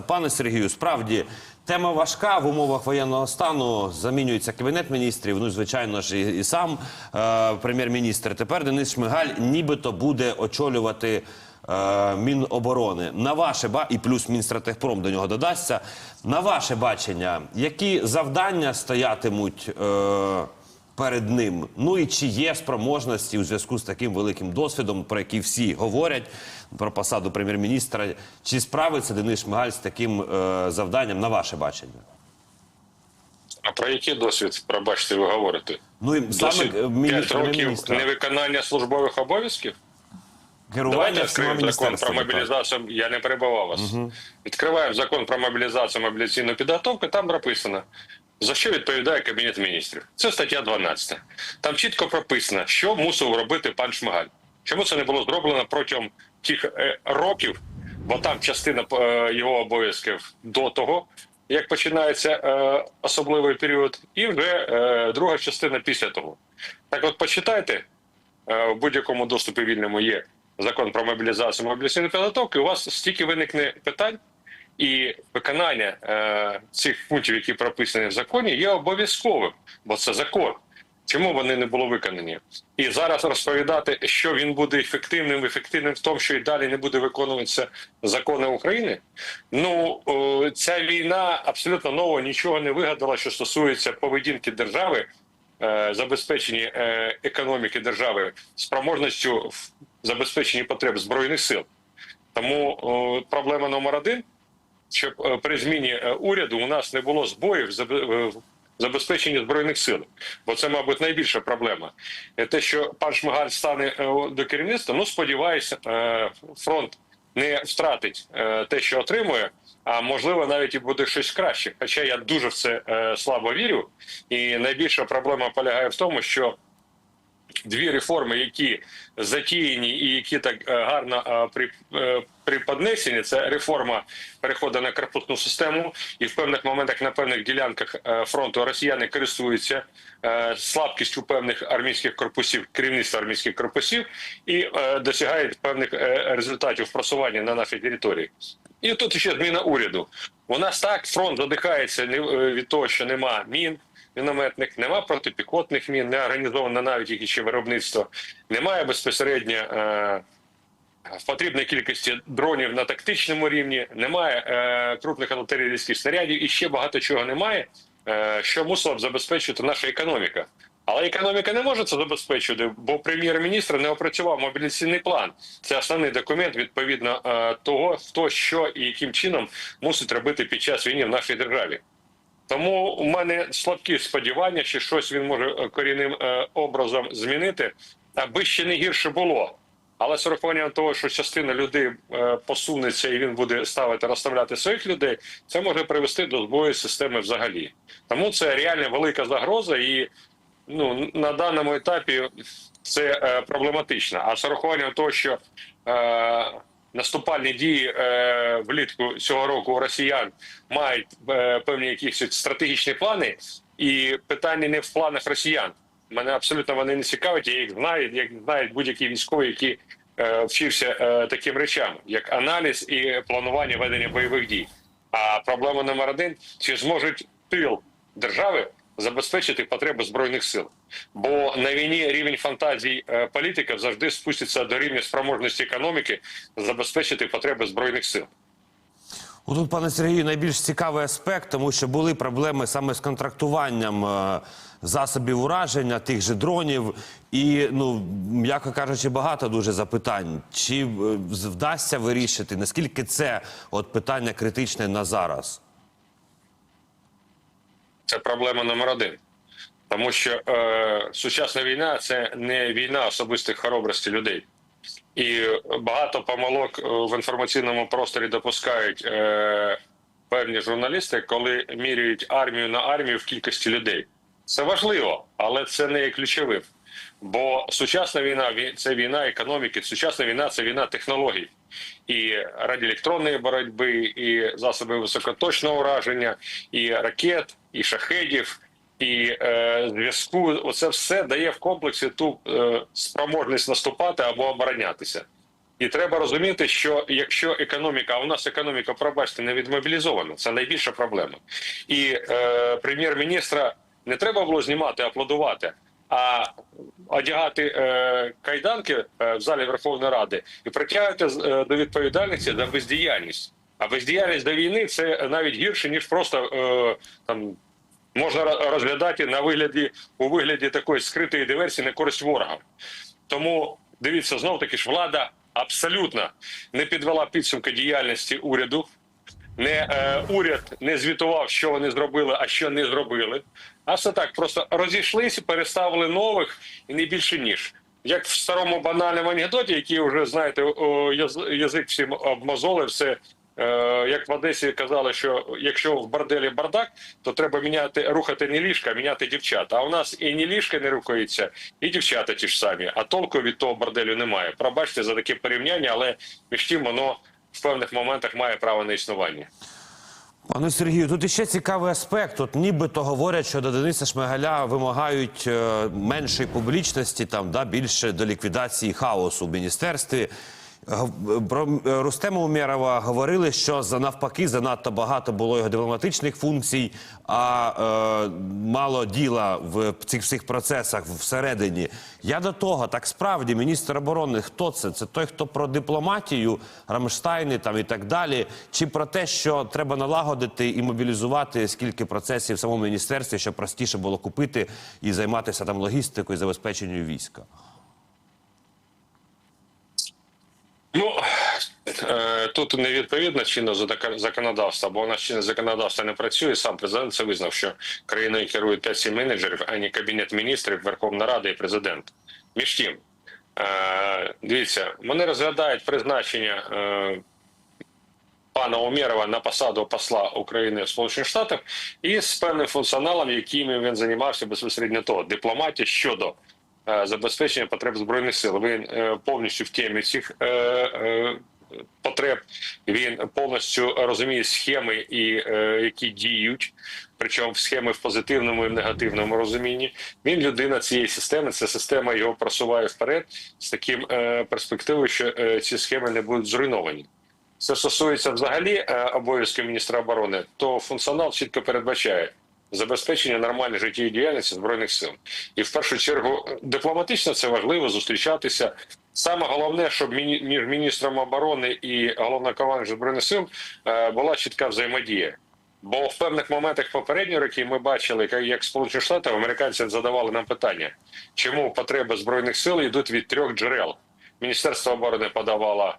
Пане Сергію, справді тема важка в умовах воєнного стану. Замінюється кабінет міністрів. Ну, звичайно ж, і, і сам е, прем'єр-міністр. Тепер Денис Шмигаль нібито буде очолювати е, Міноборони. На ваше ба і плюс Мінстратегпром до нього додасться. На ваше бачення, які завдання стоятимуть е, перед ним? Ну і чи є спроможності у зв'язку з таким великим досвідом, про який всі говорять про посаду прем'єр-міністра? Чи справиться Денис Шмигаль з таким е, завданням на ваше бачення? А про який досвід, пробачте, ви говорите? Ну і саме е, 5 років невиконання службових обов'язків? керування відкриємо закон про мобілізацію. Я не перебував вас. Відкриваємо закон про мобілізацію мобілізаційну підготовку. Там прописано. За що відповідає Кабінет міністрів? Це стаття 12. Там чітко прописано, що мусив робити пан Шмигаль. Чому це не було зроблено протягом тих е, років, бо там частина е, його обов'язків до того, як починається е, особливий період, і вже друга частина після того. Так от почитайте, в будь-якому доступі вільному є закон про мобілізацію мобілізаційної підготовки, у вас стільки виникне питань, і виконання е, цих пунктів, які прописані в законі, є обов'язковим, бо це закон. Чому вони не було виконані? І зараз розповідати, що він буде ефективним, ефективним в тому, що і далі не буде виконуватися закони України. Ну о, ця війна абсолютно ново нічого не вигадала, що стосується поведінки держави, е, забезпечення е, економіки держави, спроможністю в забезпеченні потреб збройних сил. Тому о, проблема номер один, щоб е, при зміні е, уряду у нас не було збоїв е, в забезпеченні збройних сил, бо це, мабуть, найбільша проблема. Те, що пан Шмигаль стане до керівництва, ну сподіваюся, фронт не втратить те, що отримує. А можливо, навіть і буде щось краще. Хоча я дуже в це слабо вірю. І найбільша проблема полягає в тому, що дві реформи, які затіяні і які так е, гарно е, при, е, приподнесені, це реформа переходу на корпусну систему, і в певних моментах на певних ділянках фронту росіяни користуються слабкістю певних армійських корпусів, керівництва армійських корпусів, і досягають певних результатів просування на нашій території. І тут ще зміна уряду. У нас так фронт задихається від того, що нема мін мінометних, нема протипіхотних мін, не організовано навіть їх ще виробництво, немає безпосередньо е, в потрібній кількості дронів на тактичному рівні, немає е, крупних артилерійських снарядів і ще багато чого немає, е, що мусила б забезпечити наша економіка. Але економіка не може це забезпечити, бо прем'єр-міністр не опрацював мобілізаційний план. Це основний документ відповідно е, того, хто що і яким чином мусить робити під час війни в нашій державі. Тому у мене слабкі сподівання, що щось він може е, корінним е, образом змінити, аби ще не гірше було. Але з урахуванням того, що частина людей е, посунеться і він буде ставити розставляти своїх людей, це може привести до збою системи взагалі. Тому це реально велика загроза, і ну на даному етапі це проблематично. А з урахуванням того, що наступальні дії е, влітку цього року у росіян мають е, певні якісь стратегічні плани, і питання не в планах росіян. Мене абсолютно вони не цікавить. Я їх знаю, як знають будь-які військові, які е, вчився е, таким речам, як аналіз і планування ведення бойових дій. А проблема номер один: чи зможуть тил держави забезпечити потреби збройних сил? Бо на війні рівень фантазій е, політиків завжди спуститься до рівня спроможності економіки забезпечити потреби збройних сил. Отут, пане Сергію, найбільш цікавий аспект, тому що були проблеми саме з контрактуванням е, засобів ураження, тих же дронів, і ну м'яко кажучи, багато дуже запитань. Чи е, вдасться вирішити наскільки це от питання критичне на зараз? Це проблема номер один. Тому що е, сучасна війна це не війна особистих хоробрості людей. І багато помилок е, в інформаційному просторі допускають е, певні журналісти, коли міряють армію на армію в кількості людей. Це важливо, але це не є ключовим. Бо сучасна війна це війна економіки, сучасна війна це війна технологій. І радіоелектронної боротьби, і засоби високоточного ураження, і ракет, і шахедів, і е, зв'язку. Оце все дає в комплексі ту е, спроможність наступати або оборонятися. І треба розуміти, що якщо економіка, а у нас економіка, пробачте, не відмобілізована, це найбільша проблема. І е, прем'єр-міністра не треба було знімати, аплодувати, а одягати е, кайданки е, в залі Верховної Ради і притягувати е, до відповідальності за бездіяльність. А бездіяльність до війни це навіть гірше ніж просто е, там можна розглядати на вигляді у вигляді такої скритої диверсії на користь ворога. Тому дивіться, знов таки ж влада абсолютно не підвела підсумки діяльності уряду. Не е, уряд не звітував, що вони зробили, а що не зробили. А все так просто розійшлися, переставили нових і не більше ніж. Як в старому банальному анекдоті, який вже знаєте, о, яз- язик всім обмазолив, все е, як в Одесі казали, що якщо в борделі бардак, то треба міняти рухати не ліжка, а міняти дівчат. А у нас і ні ліжка не рухається, і дівчата ті ж самі. А толку від того борделю немає. Пробачте за таке порівняння, але між тим воно в певних моментах має право на існування. Пане Сергію, тут іще цікавий аспект. От нібито говорять, що до Дениса Шмигаля вимагають е, меншої публічності, там да більше до ліквідації хаосу в міністерстві. Про Рустема Умєрова говорили, що за навпаки занадто багато було його дипломатичних функцій, а е, мало діла в цих всіх процесах всередині. Я до того, так справді, міністр оборони, хто це? Це той, хто про дипломатію, Рамштайни там і так далі, чи про те, що треба налагодити і мобілізувати скільки процесів в самому міністерстві, щоб простіше було купити і займатися там логістикою, забезпеченням війська. Ну е, тут не відповідно чинно законодавства, бо у нас чинне законодавство не працює. Сам президент це визнав, що країною керують 5-7 менеджерів, а не кабінет міністрів, Верховна Рада і президент. Між тим, е, дивіться, вони розглядають призначення. Е, Пана Умєрова на посаду посла України в Сполучених Штатах і з певним функціоналом, яким він займався безпосередньо того дипломатії щодо е, забезпечення потреб збройних сил. Він е, повністю в темі цих е, е, потреб. Він повністю розуміє схеми, і е, які діють. Причому схеми в позитивному і в негативному розумінні. Він людина цієї системи. Ця система його просуває вперед з таким е, перспективою, що е, ці схеми не будуть зруйновані. Це стосується взагалі обов'язків міністра оборони, то функціонал чітко передбачає забезпечення нормальної життєдіяльності збройних сил. І в першу чергу дипломатично це важливо зустрічатися. Саме головне, щоб між міністром оборони і головнокомандуючим збройних сил е, була чітка взаємодія. Бо в певних моментах попередні роки ми бачили, як- Сполучені Штати американці задавали нам питання, чому потреби збройних сил йдуть від трьох джерел. Міністерство оборони подавало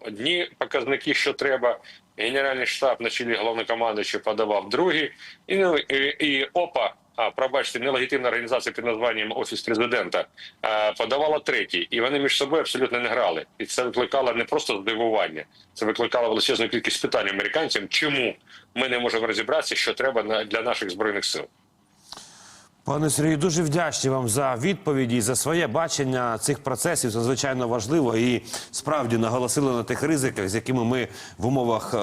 одні показники, що треба. Генеральний штаб на чолі головнокомандуючий подавав другі, і, ну, і, і ОПА, пробачте, нелегітимна організація під названням Офіс президента, подавала третій, і вони між собою абсолютно не грали. І це викликало не просто здивування, це викликало величезну кількість питань американцям, чому ми не можемо розібратися, що треба для наших збройних сил. Пане Сергію, дуже вдячні вам за відповіді і за своє бачення цих процесів. Це звичайно важливо і справді наголосили на тих ризиках, з якими ми в умовах е,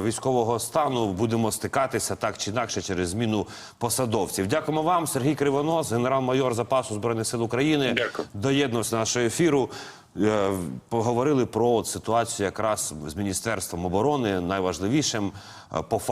військового стану будемо стикатися так чи інакше через зміну посадовців. Дякуємо вам, Сергій Кривонос, генерал-майор запасу збройних сил України. Дякую. Доєднався до нашого ефіру. Е, Поговорили про от ситуацію якраз з міністерством оборони найважливішим е, по факту.